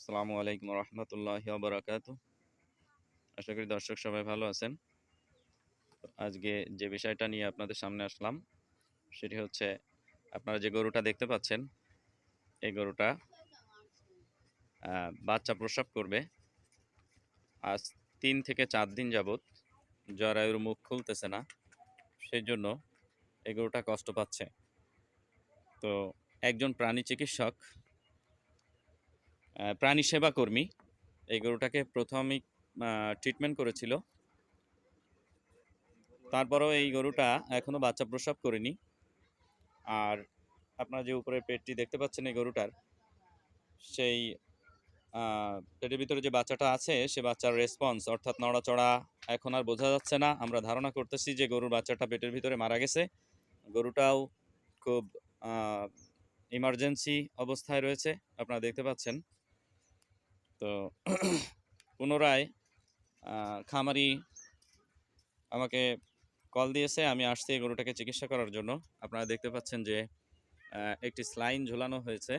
আসসালামু আলাইকুম রহমতুল্লাহ বরাকাত আশা করি দর্শক সবাই ভালো আছেন। আজকে যে বিষয়টা নিয়ে আপনাদের সামনে আসলাম, সেটি হচ্ছে আপনারা যে গরুটা দেখতে পাচ্ছেন, এই গরুটা বাচ্চা প্রসব করবে। আজ তিন থেকে চার দিন যাবৎ জরায়ুর মুখ খুলতেছে না সেই জন্য এই গরুটা কষ্ট পাচ্ছে। তো একজন প্রাণী চিকিৎসক প্রাণী সেবা কর্মী। এই গরুটাকে প্রাথমিক ট্রিটমেন্ট করেছিল। তারপরেও এই গরুটা এখনও বাচ্চা প্রসব করেনি। আর আপনারা যে উপরে পেটটি দেখতে পাচ্ছেন এই গরুটার, সেই পেটের ভিতরে যে বাচ্চাটা আছে, সে বাচ্চার রেসপন্স অর্থাৎ নড়াচড়া এখন আর বোঝা যাচ্ছে না। আমরা ধারণা করতেছি যে গরুর বাচ্চাটা পেটের ভিতরে মারা গেছে। গরুটাও খুব ইমার্জেন্সি অবস্থায় রয়েছে। আপনারা দেখতে পাচ্ছেন। তো পুনরায় খামারি আমাকে কল দিয়েছে, আমি আসছি এই গরুটাকে চিকিৎসা করার জন্য। আপনারা দেখতে পাচ্ছেন যে একটি স্লাইন ঝোলানো হয়েছে।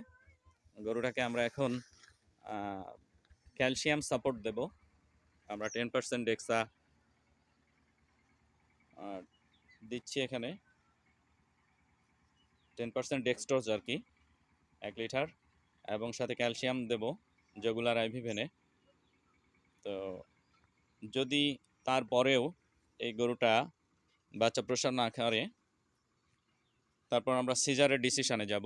গরুটাকে আমরা এখন ক্যালসিয়াম সাপোর্ট দেব। আমরা টেন পার্সেন্ট ডেক্সা দিচ্ছি এখানে। টেন পার্সেন্ট ডেক্সট্রোজ আর কি, এক লিটার। এবং সাথে ক্যালসিয়াম দেব। জগুলার আইভিভেনে তো যদি তারপরেও এই গরুটা বাচ্চা প্রসার না করে, তারপর আমরা সিজারের ডিসিশনে যাব।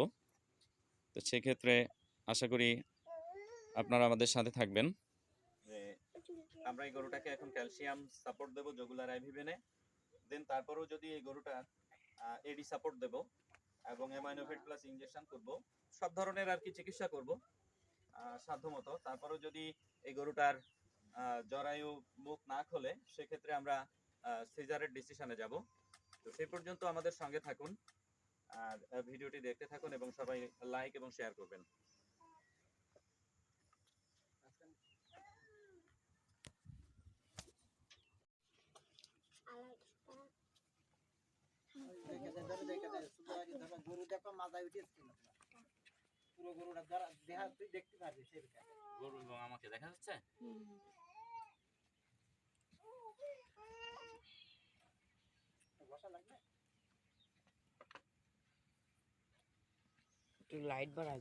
তো সেক্ষেত্রে আশা করি আপনারা আমাদের সাথে থাকবেন। আমরা এই গরুটাকে এখন ক্যালসিয়াম সাপোর্ট দেবো জগুলার আইভিভেনে দেন তারপরেও যদি এই গরুটা এডি সাপোর্ট দেব এবং অ্যামাইনোভেট প্লাস ইনজেকশন করব, সব ধরনের আর কি চিকিৎসা করব। সাধ্যমতো। তারপরেও যদি এই গরুটার জরায়ু মুখ না খোলে, সেক্ষেত্রে আমরা সিজারের ডিসিশনে যাব। তো সেই পর্যন্ত আমাদের সঙ্গে থাকুন। আর ভিডিওটি দেখতে থাকুন এবং সবাই লাইক এবং শেয়ার করবেন। গরু দেখো মাথায় উঠে এসছে না। পুরো গরুটা ধরা দেখা তুই দেখতে পারবি সেদিকে গরু এবং আমাকে দেখা যাচ্ছে? বসা লাগবে? একটু লাইট বাড়াই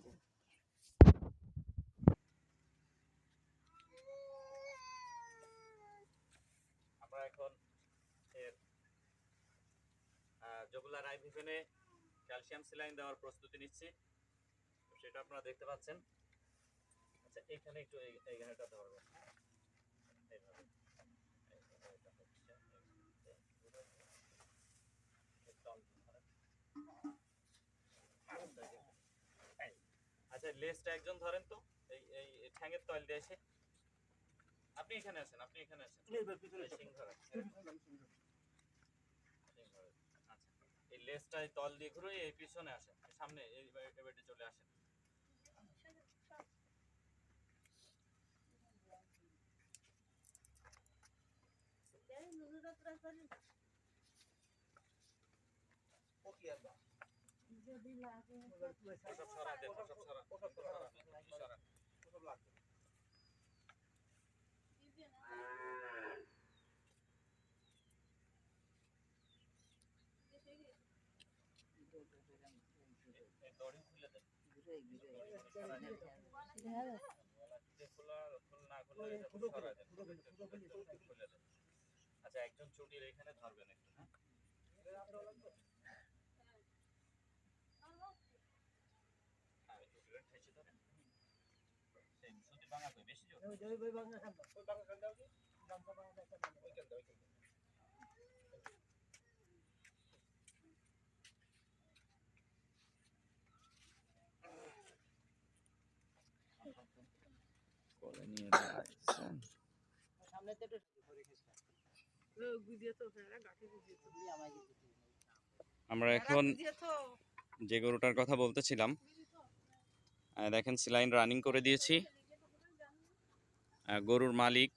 আমরা এখন এর জগুলার আইভিভেনে ক্যালসিয়াম স্যালাইন দেওয়ার প্রস্তুতি নিচ্ছি। সেটা আপনারা দেখতে পাচ্ছেন। আচ্ছা এখানে একটু এই এই ঘাড়টা ধরবেন এইভাবে। আচ্ছা লেজটা একজন ধরেন তো। এই এই ঠ্যাঙের তল দিয়ে এসে। আপনি এখানে আছেন আপনি এখানে আছেন। সিং ধরেন। আচ্ছা এই লেজটাই তল দিয়ে ঘুরে এই পিছনে আসেন সামনে এই এবারে চলে আসেন। খুলে দেন খুলে দেন আচ্ছা একজন চুটির এখানে ধরবেন একটু হ্যাঁ? নিয়ে সামনে তো একটু আমরা এখন যে গরুটার কথা বলতেছিলাম দেখেন সিলাইন রানিং করে দিয়েছি। গরুর মালিক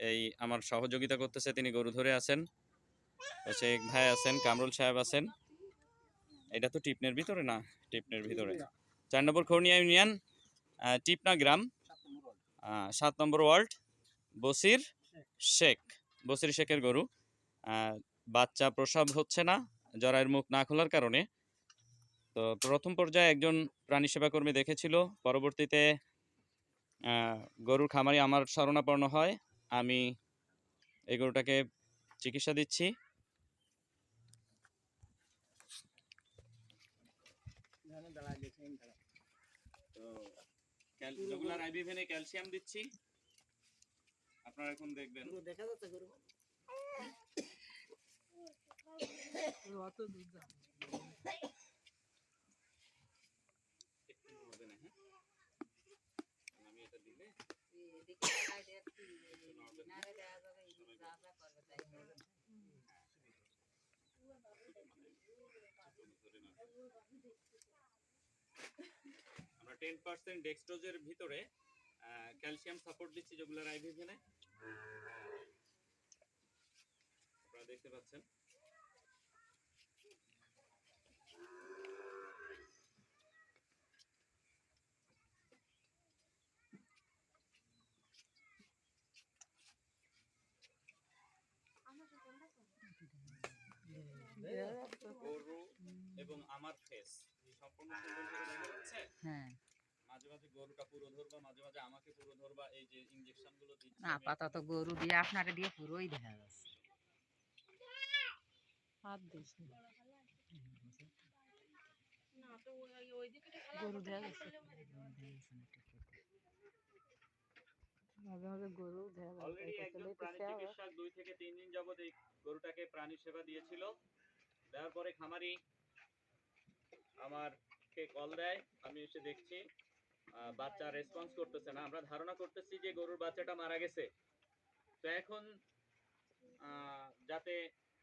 এই আমার সহযোগিতা করতেছে তিনি গরু ধরে আছেন। শেখ ভাই আছেন কামরুল সাহেব আছেন। এটা তো টিপনের ভিতরে না? টিপনের ভিতরে। চার নম্বর খৌনিয়া ইউনিয়ন টিপনা গ্রাম সাত নম্বর ওয়ার্ড বসির শেখ। বসির শেখের গরু। বাচ্চা প্রসব হচ্ছে না, জরায়ের মুখ না খোলার কারণে। তো প্রথম পর্যায়ে একজন প্রাণী সেবা কর্মী দেখেছিল, পরবর্তীতে গরুর খামারি আমার শরণাপন্ন হয়, আমি এই গরুটাকে চিকিৎসা দিচ্ছি। ক্যালসিয়াম দিচ্ছি। আপনারা এখন দেখবেন। দেখা যাচ্ছে গরু। অত দুধ হ্যাঁ? আমি এটা দিলে আমরা টেন পার্সেন্ট ডেক্সট্রোজের ভিতরে ক্যালসিয়াম সাপোর্ট দিচ্ছি যেগুলোর আইভিভেনে আপনারা দেখতে পাচ্ছেন। এবং আমার ফেস সম্পূর্ণ হ্যাঁ। মাঝে মাঝে গরুটা পুরো ধরবা মাঝে মাঝে আমাকে পুরো ধরবা এই যে ইনজেকশনগুলো দিচ্ছি না আমি। আপাতত গরু দিয়ে আপনাকে দিয়ে পুরোই দেখা যাচ্ছে। হাত দিস না। গরু দেয়া গেছে। মাঝে মাঝে গরু দেয়া অলরেডি একজন প্রাণী চিকিৎসক দুই থেকে তিন দিন যাবত এই গরুটাকে প্রাণী সেবা দিয়েছিল। দেওয়ার পরে খামারি আমারকে কল দেয় আমি এসে দেখছি। বাচ্চা রেসপন্স করতেছে না। আমরা ধারণা করতেছি যে গরুর বাচ্চাটা মারা গেছে। তো এখন আহ, যাতে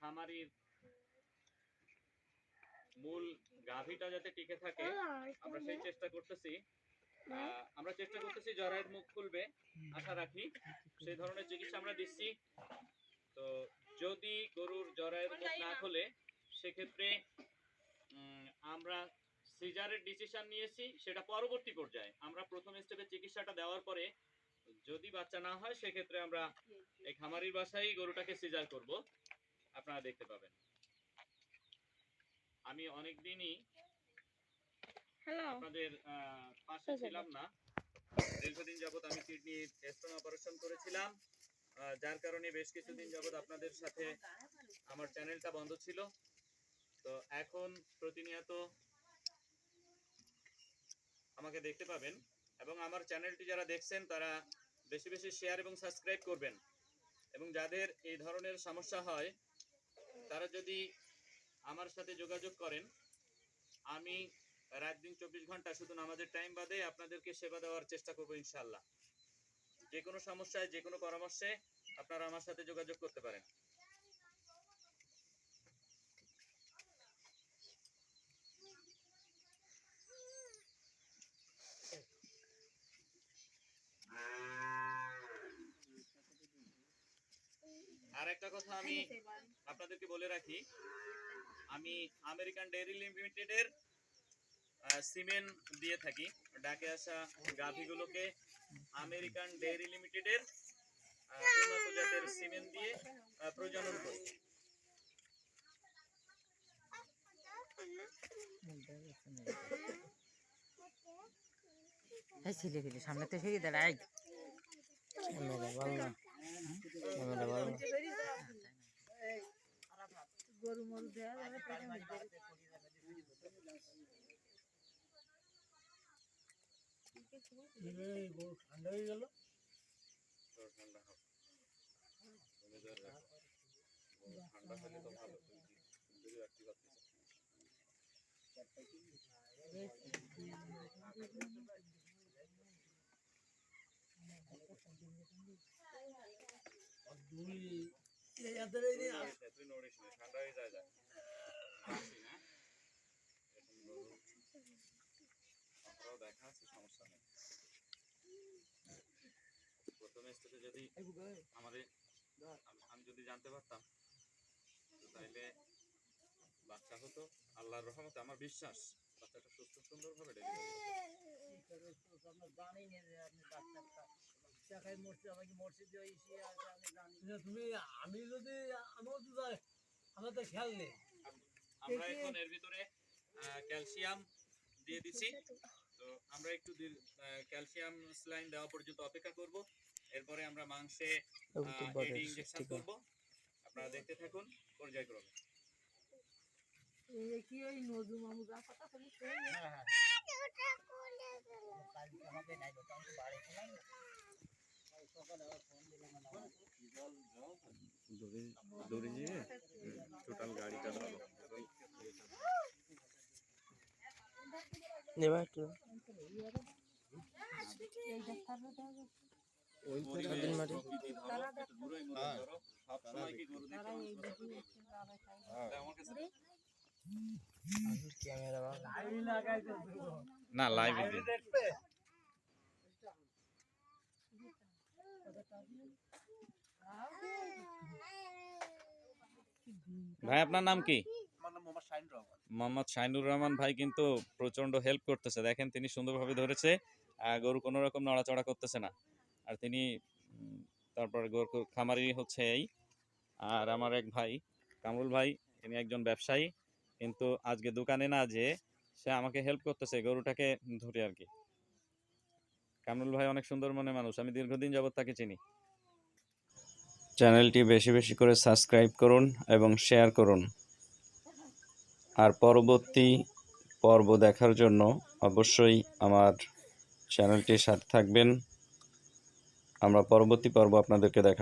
খামারির মূল গাভীটা যাতে টিকে থাকে আমরা সেই চেষ্টা করতেছি। আহ, আমরা চেষ্টা করতেছি জরায়ের মুখ খুলবে আশা রাখি। সেই ধরনের চিকিৎসা আমরা দিচ্ছি। তো যদি গরুর জরায়ের মুখ না। খোলে সেক্ষেত্রে উম, আমরা সিজারের ডিসিশন নিয়েছি সেটা পরবর্তী পর্যায়ে। আমরা প্রথম স্টেপে চিকিৎসাটা দেওয়ার পরে যদি বাচ্চা না হয় সেক্ষেত্রে আমরা এই খামারির বাসায় গরুটাকে সিজার করব। আপনারা দেখতে পাবেন। আমি অনেক দিনই আপনাদের পাশে ছিলাম না। দীর্ঘদিন যাবত আমি কিডনি স্টোন অপারেশন করেছিলাম। যার কারণে বেশ কিছুদিন যাবত আপনাদের সাথে আমার চ্যানেলটা বন্ধ ছিল। তো এখন প্রতিনিয়ত আমাকে দেখতে পাবেন এবং আমার চ্যানেলটি যারা দেখছেন তারা বেশি বেশি শেয়ার এবং সাবস্ক্রাইব করবেন। এবং যাদের এই ধরনের সমস্যা হয়, তারা যদি আমার সাথে যোগাযোগ করেন, আমি রাত দিন চব্বিশ ঘণ্টা শুধু নামাজের টাইম বাদে আপনাদেরকে সেবা দেওয়ার চেষ্টা করব ইনশাল্লাহ যে কোনো সমস্যায়, যে কোনো পরামর্শে আপনারা আমার সাথে যোগাযোগ করতে পারেন। আর একটা কথা আমি আপনাদেরকে বলে রাখি আমি আমেরিকান ডেয়ারি লিমিটেডের সিমেন্ট দিয়ে থাকি। ডাকে আসা গাভীগুলোকে আমেরিকান ডেয়ারি লিমিটেডের উন্নত জাতের সিমেন্ট দিয়ে প্রজনন করি। ছেলে ফেলে সামনে তো সেই দাঁড়াই গরু দেয়া যাবে পেটে মধ্যে। ঠান্ডা হয়ে ঠান্ডা। গরু তো ভালো দুই দেখা। আছে সমস্যা নেই। প্রথমে স্টেপে যদি আমাদের আমি- যদি জানতে পারতাম তো তাইলে বাচ্চা হতো আল্লাহর রহমতে আমার বিশ্বাস বাচ্চাটা সুস্থ সুন্দরভাবে ডেলিভারি হতো আপনার জানেন যে আপনি ডাক্তারটা টাকায় মসজিদ আমাকে মসজিদে এসে আছে আমি জানি না, তুমি আমি যদি আমার তো যাই আমার তো খেয়াল নেই। আমরা এখন এর ভিতরে ক্যালসিয়াম দিয়ে দিছি। তো আমরা একটু ক্যালসিয়াম স্লাইন দেওয়া পর্যন্ত অপেক্ষা করব। এরপরে আমরা মাংসে এডি ইনজেকশন করব। আপনারা দেখতে থাকুন পর্যায়ক্রমে। এই কি ওই নজরুল মামু যা কথা বলি হ্যাঁ হ্যাঁ কালকে আমাকে নাই তো আমি বাড়ি ছিলাম না ওই সকালে আবার ফোন দিলাম না দৌড়ে গিয়ে টোটাল গাড়িটা ধরো এই ডাক্তাররা দেওয়া যাচ্ছে সবসময় কি গরু তারা এই দেখতে দিকে এসে তারা খাই আমার কাছে লাইন লাগাইতে দেবো। না লাইভ দেখবে ভাই আপনার নাম কি? মোহাম্মদ শাহিনুর রহমান ভাই কিন্তু প্রচণ্ড হেল্প করতেছে। দেখেন তিনি সুন্দরভাবে ধরেছে গরু কোনো রকম নড়াচড়া করতেছে না। আর তিনি তারপর গরু খামারি হচ্ছে এই। আর আমার এক ভাই কামরুল ভাই তিনি একজন ব্যবসায়ী। কিন্তু আজকে দোকানে না যে সে আমাকে হেল্প করতেছে গরুটাকে ধরে আর কি। কামরুল ভাই অনেক সুন্দর মনে মানুষ, আমি দীর্ঘদিন যাবৎ তাকে চিনি। চ্যানেলটি বেশি বেশি করে সাবস্ক্রাইব করুন এবং শেয়ার করুন। আর পরবর্তী পর্ব দেখার জন্য অবশ্যই আমার চ্যানেলটির সাথে থাকবেন। আমরা পরবর্তী পর্ব আপনাদেরকে দেখা